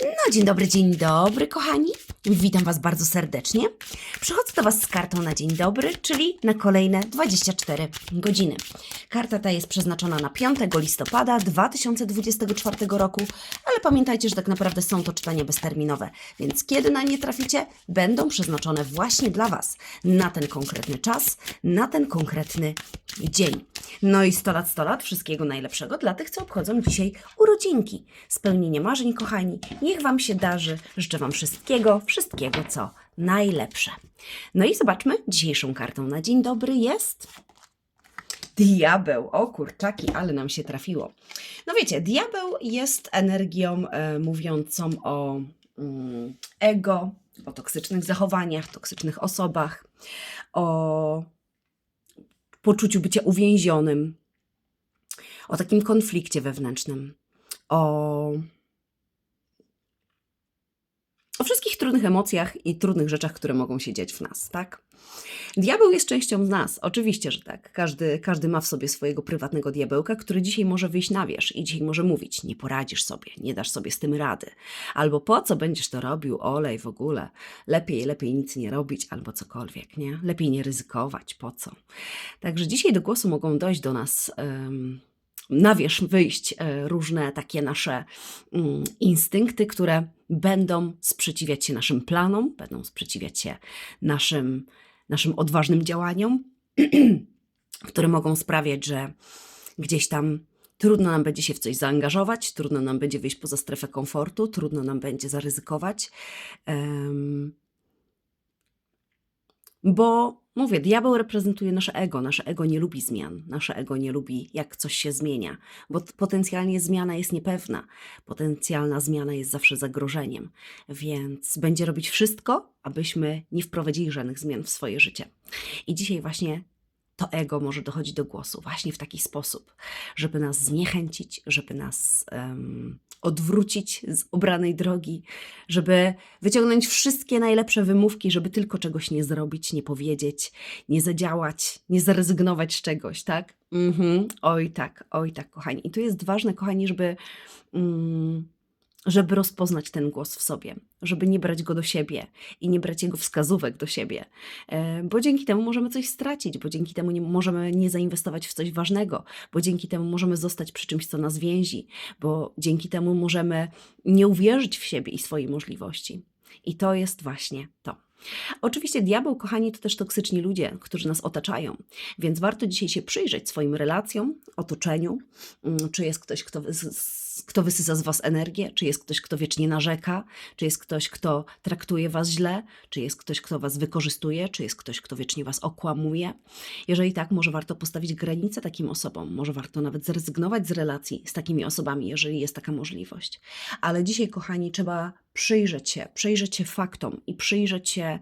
No, dzień dobry, dzień dobry, kochani. Witam Was bardzo serdecznie. Przychodzę do Was z kartą na dzień dobry, czyli na kolejne 24 godziny. Karta ta jest przeznaczona na 5 listopada 2024 roku, ale pamiętajcie, że tak naprawdę są to czytania bezterminowe, więc kiedy na nie traficie, będą przeznaczone właśnie dla Was na ten konkretny czas, na ten konkretny dzień. No i 100 lat, 100 lat, wszystkiego najlepszego dla tych, co obchodzą dzisiaj urodzinki. Spełnienie marzeń, kochani, niech Wam się darzy. Życzę Wam wszystkiego, wszystkiego, co najlepsze. No i zobaczmy, dzisiejszą kartą na dzień dobry jest... Diabeł, o kurczaki, ale nam się trafiło. No wiecie, diabeł jest energią e, mówiącą o mm, ego, o toksycznych zachowaniach, toksycznych osobach, o poczuciu bycia uwięzionym, o takim konflikcie wewnętrznym, o, o wszystkich trudnych emocjach i trudnych rzeczach, które mogą się dziać w nas, tak? Diabeł jest częścią z nas, oczywiście, że tak. Każdy, każdy ma w sobie swojego prywatnego diabełka, który dzisiaj może wyjść na wierzch i dzisiaj może mówić: Nie poradzisz sobie, nie dasz sobie z tym rady. Albo po co będziesz to robił, olej w ogóle. Lepiej, lepiej nic nie robić, albo cokolwiek, nie? Lepiej nie ryzykować, po co? Także dzisiaj do głosu mogą dojść do nas. em, na wierzch wyjść e, różne takie nasze mm, instynkty, które będą sprzeciwiać się naszym planom, będą sprzeciwiać się naszym, naszym odważnym działaniom, które mogą sprawiać, że gdzieś tam trudno nam będzie się w coś zaangażować, trudno nam będzie wyjść poza strefę komfortu, trudno nam będzie zaryzykować. Bo mówię, diabeł reprezentuje nasze ego. Nasze ego nie lubi zmian. Nasze ego nie lubi, jak coś się zmienia, bo potencjalnie zmiana jest niepewna. Potencjalna zmiana jest zawsze zagrożeniem, więc będzie robić wszystko, abyśmy nie wprowadzili żadnych zmian w swoje życie. I dzisiaj właśnie to ego może dochodzić do głosu właśnie w taki sposób, żeby nas zniechęcić, żeby nas em, odwrócić z obranej drogi, żeby wyciągnąć wszystkie najlepsze wymówki, żeby tylko czegoś nie zrobić, nie powiedzieć, nie zadziałać, nie zrezygnować z czegoś, tak? Mhm. Oj tak, oj tak, kochani. I tu jest ważne, kochani, żeby, mm, żeby rozpoznać ten głos w sobie, żeby nie brać go do siebie i nie brać jego wskazówek do siebie, E, bo dzięki temu możemy coś stracić, bo dzięki temu nie, możemy nie zainwestować w coś ważnego, bo dzięki temu możemy zostać przy czymś, co nas więzi, bo dzięki temu możemy nie uwierzyć w siebie i swoje możliwości. I to jest właśnie to. Oczywiście diabeł, kochani, to też toksyczni ludzie, którzy nas otaczają, więc warto dzisiaj się przyjrzeć swoim relacjom, otoczeniu, Mm, czy jest ktoś, kto, wys- kto wysysa z Was energię, czy jest ktoś, kto wiecznie narzeka, czy jest ktoś, kto traktuje Was źle, czy jest ktoś, kto Was wykorzystuje, czy jest ktoś, kto wiecznie Was okłamuje. Jeżeli tak, może warto postawić granice takim osobom, może warto nawet zrezygnować z relacji z takimi osobami, jeżeli jest taka możliwość. Ale dzisiaj, kochani, trzeba przyjrzeć się, przyjrzeć się faktom i przyjrzeć się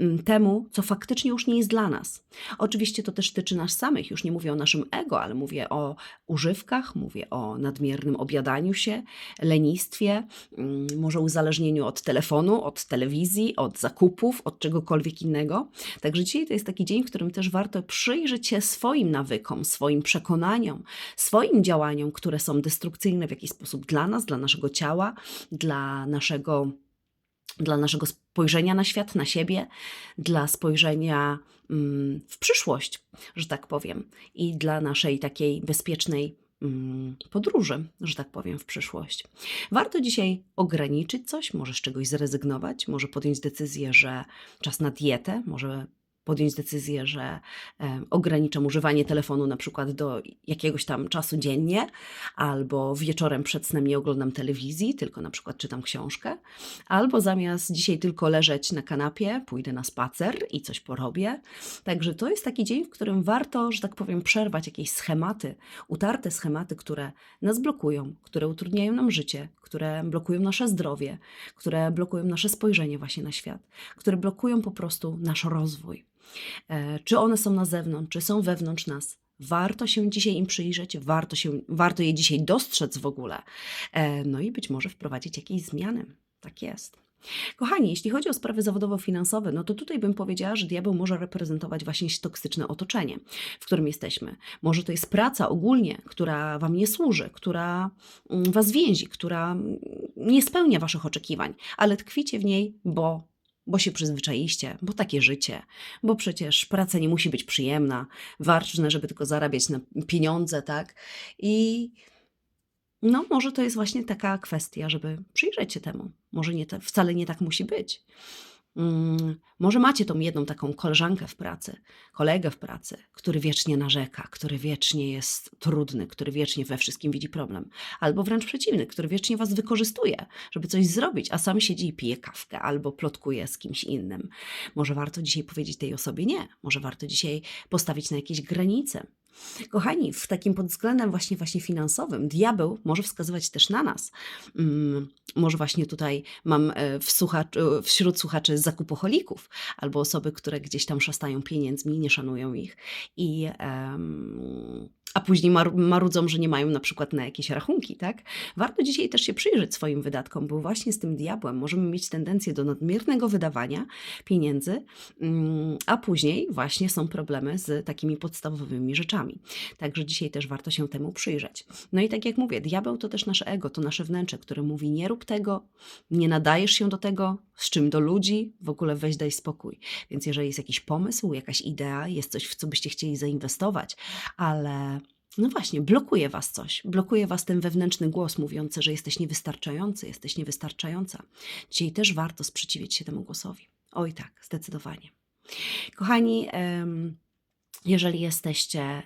mm, temu, co faktycznie już nie jest dla nas. Oczywiście to też tyczy nas samych, już nie mówię o naszym ego, ale mówię o używkach, mówię o nadmiernym obiadaniu się, lenistwie, mm, może uzależnieniu od telefonu, od telewizji, od zakupów, od czegokolwiek innego. Także dzisiaj to jest taki dzień, w którym też warto przyjrzeć się swoim nawykom, swoim przekonaniom, swoim działaniom, które są destrukcyjne w jakiś sposób dla nas, dla naszego ciała, dla naszego dla naszego spojrzenia na świat, na siebie, dla spojrzenia mm, w przyszłość, że tak powiem, i dla naszej takiej bezpiecznej mm, podróży, że tak powiem, w przyszłość. Warto dzisiaj ograniczyć coś, może z czegoś zrezygnować, może podjąć decyzję, że czas na dietę, może podjąć decyzję, że ograniczam używanie telefonu na przykład do jakiegoś tam czasu dziennie, albo wieczorem przed snem nie oglądam telewizji, tylko na przykład czytam książkę, albo zamiast dzisiaj tylko leżeć na kanapie, pójdę na spacer i coś porobię. Także to jest taki dzień, w którym warto, że tak powiem, przerwać jakieś schematy, utarte schematy, które nas blokują, które utrudniają nam życie, które blokują nasze zdrowie, które blokują nasze spojrzenie właśnie na świat, które blokują po prostu nasz rozwój. E, Czy one są na zewnątrz, czy są wewnątrz nas? Warto się dzisiaj im przyjrzeć, warto, się, warto je dzisiaj dostrzec w ogóle, E, no i być może wprowadzić jakieś zmiany. Tak jest. Kochani, jeśli chodzi o sprawy zawodowo-finansowe, no to tutaj bym powiedziała, że diabeł może reprezentować właśnie toksyczne otoczenie, w którym jesteśmy. Może to jest praca ogólnie, która Wam nie służy, która mm, Was więzi, która mm, nie spełnia waszych oczekiwań, ale tkwicie w niej, bo, bo się przyzwyczailiście, bo takie życie, bo przecież praca nie musi być przyjemna, ważne, żeby tylko zarabiać na pieniądze, tak? I no, może to jest właśnie taka kwestia, żeby przyjrzeć się temu. Może nie, wcale nie tak musi być. Mm, może macie tą jedną taką koleżankę w pracy, kolegę w pracy, który wiecznie narzeka, który wiecznie jest trudny, który wiecznie we wszystkim widzi problem, albo wręcz przeciwny, który wiecznie was wykorzystuje, żeby coś zrobić, a sam siedzi i pije kawkę albo plotkuje z kimś innym. Może warto dzisiaj powiedzieć tej osobie nie, może warto dzisiaj postawić na jakieś granice. Kochani, w takim pod względem właśnie, właśnie finansowym, diabeł może wskazywać też na nas. Mm, może właśnie tutaj mam e, w słuchacz, e, wśród słuchaczy zakupoholików albo osoby, które gdzieś tam szastają pieniędzmi, nie szanują ich i a później mar- marudzą, że nie mają na przykład na jakieś rachunki, tak? Warto dzisiaj też się przyjrzeć swoim wydatkom, bo właśnie z tym diabłem możemy mieć tendencję do nadmiernego wydawania pieniędzy, mm, a później właśnie są problemy z takimi podstawowymi rzeczami. Także dzisiaj też warto się temu przyjrzeć. No i tak jak mówię, diabeł to też nasze ego, to nasze wnętrze, które mówi nie rób tego, nie nadajesz się do tego, z czym do ludzi, w ogóle weź daj spokój. Więc jeżeli jest jakiś pomysł, jakaś idea, jest coś, w co byście chcieli zainwestować, ale no właśnie, blokuje was coś, blokuje was ten wewnętrzny głos mówiący, że jesteś niewystarczający, jesteś niewystarczająca. Dzisiaj też warto sprzeciwić się temu głosowi. Oj tak, zdecydowanie. Kochani, em, jeżeli jesteście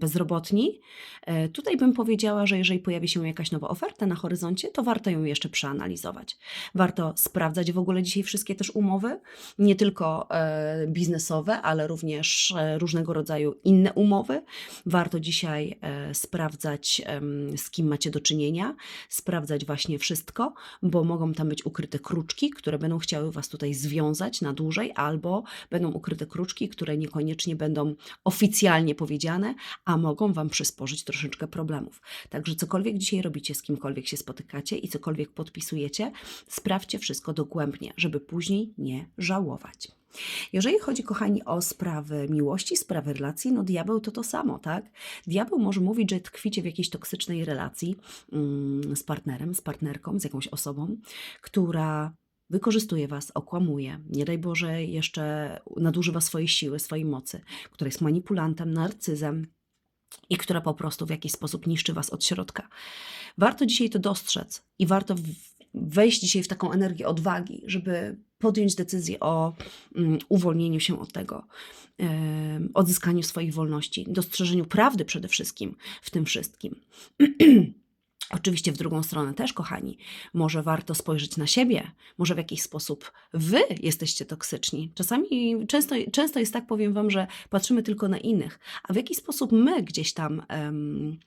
bezrobotni, e, tutaj bym powiedziała, że jeżeli pojawi się jakaś nowa oferta na horyzoncie, to warto ją jeszcze przeanalizować. Warto sprawdzać w ogóle dzisiaj wszystkie też umowy, nie tylko e, biznesowe, ale również e, różnego rodzaju inne umowy. Warto dzisiaj sprawdzać, z kim macie do czynienia, sprawdzać właśnie wszystko, bo mogą tam być ukryte kruczki, które będą chciały Was tutaj związać na dłużej, albo będą ukryte kruczki, które niekoniecznie będą oficjalnie powiedziane, a mogą Wam przysporzyć troszeczkę problemów. Także cokolwiek dzisiaj robicie, z kimkolwiek się spotykacie i cokolwiek podpisujecie, sprawdźcie wszystko dogłębnie, żeby później nie żałować. Jeżeli chodzi, kochani, o sprawy miłości, sprawy relacji, no diabeł to to samo, tak? Diabeł może mówić, że tkwicie w jakiejś toksycznej relacji mm, z partnerem, z partnerką, z jakąś osobą, która wykorzystuje was, okłamuje, nie daj Boże, jeszcze nadużywa swojej siły, swojej mocy, która jest manipulantem, narcyzem i która po prostu w jakiś sposób niszczy was od środka. Warto dzisiaj to dostrzec i warto wejść dzisiaj w taką energię odwagi, żeby podjąć decyzję o mm, uwolnieniu się od tego, em, odzyskaniu swoich wolności, dostrzeżeniu prawdy przede wszystkim w tym wszystkim. Oczywiście w drugą stronę też, kochani, może warto spojrzeć na siebie, może w jakiś sposób wy jesteście toksyczni. Czasami, często, często jest tak, powiem wam, że patrzymy tylko na innych, a w jaki sposób my gdzieś tam, em,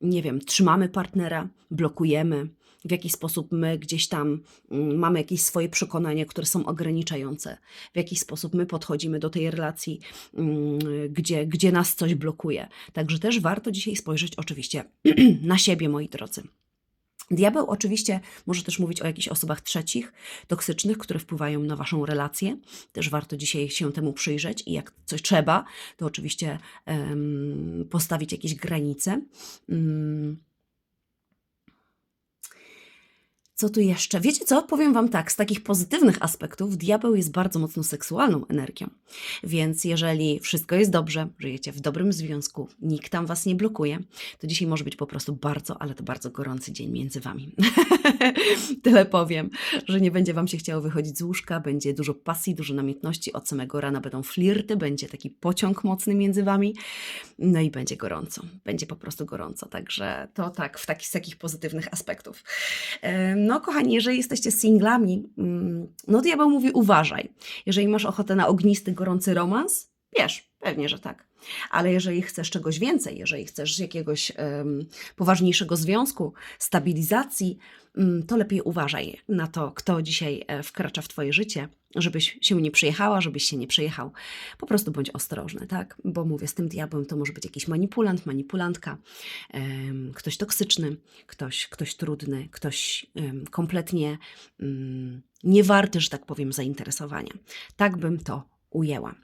nie wiem, trzymamy partnera, blokujemy, w jaki sposób my gdzieś tam mm, mamy jakieś swoje przekonania, które są ograniczające, w jaki sposób my podchodzimy do tej relacji, mm, gdzie, gdzie nas coś blokuje. Także też warto dzisiaj spojrzeć oczywiście na siebie, moi drodzy. Diabeł oczywiście może też mówić o jakichś osobach trzecich, toksycznych, które wpływają na waszą relację. Też warto dzisiaj się temu przyjrzeć i jak coś trzeba, to oczywiście em, postawić jakieś granice. Mm. Co tu jeszcze? Wiecie co? Powiem Wam tak, z takich pozytywnych aspektów diabeł jest bardzo mocno seksualną energią. Więc jeżeli wszystko jest dobrze, żyjecie w dobrym związku, nikt tam Was nie blokuje, to dzisiaj może być po prostu bardzo, ale to bardzo gorący dzień między Wami. Tyle powiem, że nie będzie Wam się chciało wychodzić z łóżka, będzie dużo pasji, dużo namiętności, od samego rana będą flirty, będzie taki pociąg mocny między Wami, no i będzie gorąco, będzie po prostu gorąco, także to tak, w taki, z takich pozytywnych aspektów. Em, No, kochani, jeżeli jesteście singlami, mm, no diabeł mówi uważaj. Jeżeli masz ochotę na ognisty, gorący romans, wiesz, pewnie, że tak. Ale jeżeli chcesz czegoś więcej, jeżeli chcesz jakiegoś em, poważniejszego związku, stabilizacji, mm, to lepiej uważaj na to, kto dzisiaj e, wkracza w Twoje życie, żebyś się nie przejechała, żebyś się nie przejechał. Po prostu bądź ostrożny, tak? Bo mówię, z tym diabłem to może być jakiś manipulant, manipulantka, em, ktoś toksyczny, ktoś, ktoś trudny, ktoś em, kompletnie mm, niewarty, że tak powiem, zainteresowania. Tak bym to ujęła.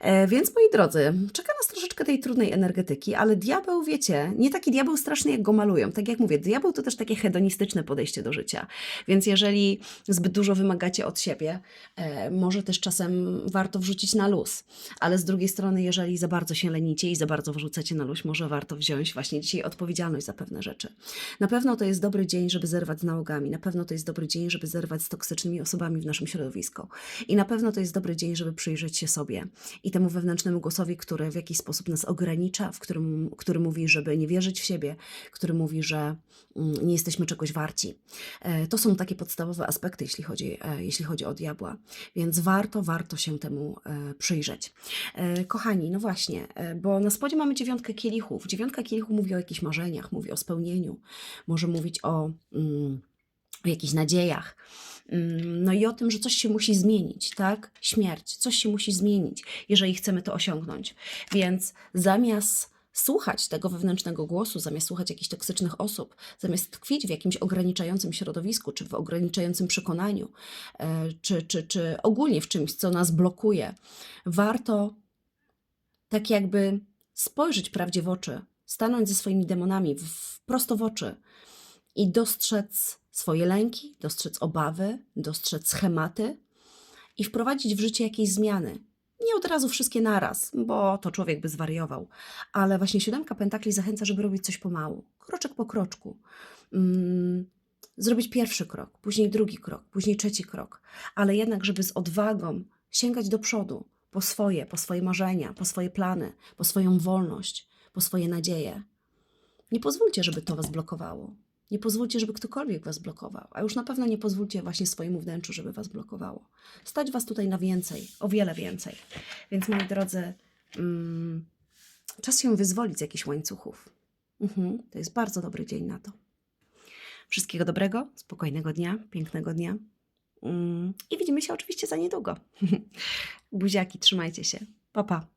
E, Więc moi drodzy, czeka nas troszeczkę tej trudnej energetyki, ale diabeł, wiecie, nie taki diabeł straszny, jak go malują. Tak jak mówię, diabeł to też takie hedonistyczne podejście do życia. Więc jeżeli zbyt dużo wymagacie od siebie, e, może też czasem warto wrzucić na luz. Ale z drugiej strony, jeżeli za bardzo się lenicie i za bardzo wrzucacie na luz, może warto wziąć właśnie dzisiaj odpowiedzialność za pewne rzeczy. Na pewno to jest dobry dzień, żeby zerwać z nałogami. Na pewno to jest dobry dzień, żeby zerwać z toksycznymi osobami w naszym środowisku. I na pewno to jest dobry dzień, żeby przyjrzeć się sobie i temu wewnętrznemu głosowi, który w jakiś sposób nas ogranicza, w którym, który mówi, żeby nie wierzyć w siebie, który mówi, że mm, nie jesteśmy czegoś warci. E, To są takie podstawowe aspekty, jeśli chodzi, e, jeśli chodzi o diabła, więc warto, warto się temu e, przyjrzeć. Kochani, no właśnie, bo na spodzie mamy dziewiątkę kielichów. Dziewiątka kielichów mówi o jakichś marzeniach, mówi o spełnieniu, może mówić o, mm, o jakichś nadziejach. Mm, No i o tym, że coś się musi zmienić, tak? Śmierć, coś się musi zmienić, jeżeli chcemy to osiągnąć. Więc zamiast słuchać tego wewnętrznego głosu, zamiast słuchać jakichś toksycznych osób, zamiast tkwić w jakimś ograniczającym środowisku, czy w ograniczającym przekonaniu, e, czy, czy, czy ogólnie w czymś, co nas blokuje, warto tak jakby spojrzeć prawdzie w oczy, stanąć ze swoimi demonami w, prosto w oczy i dostrzec swoje lęki, dostrzec obawy, dostrzec schematy i wprowadzić w życie jakieś zmiany. Nie od razu wszystkie naraz, bo to człowiek by zwariował, ale właśnie siódemka pentakli zachęca, żeby robić coś pomału, kroczek po kroczku. Mm, zrobić pierwszy krok, później drugi krok, później trzeci krok, ale jednak, żeby z odwagą sięgać do przodu po swoje, po swoje marzenia, po swoje plany, po swoją wolność, po swoje nadzieje. Nie pozwólcie, żeby to was blokowało. Nie pozwólcie, żeby ktokolwiek was blokował, a już na pewno nie pozwólcie właśnie swojemu wnętrzu, żeby was blokowało. Stać was tutaj na więcej, o wiele więcej. Więc moi drodzy, mm, czas się wyzwolić z jakichś łańcuchów. Mhm, to jest bardzo dobry dzień na to. Wszystkiego dobrego, spokojnego dnia, pięknego dnia. Mm, I widzimy się oczywiście za niedługo. Buziaki, trzymajcie się. Pa, pa.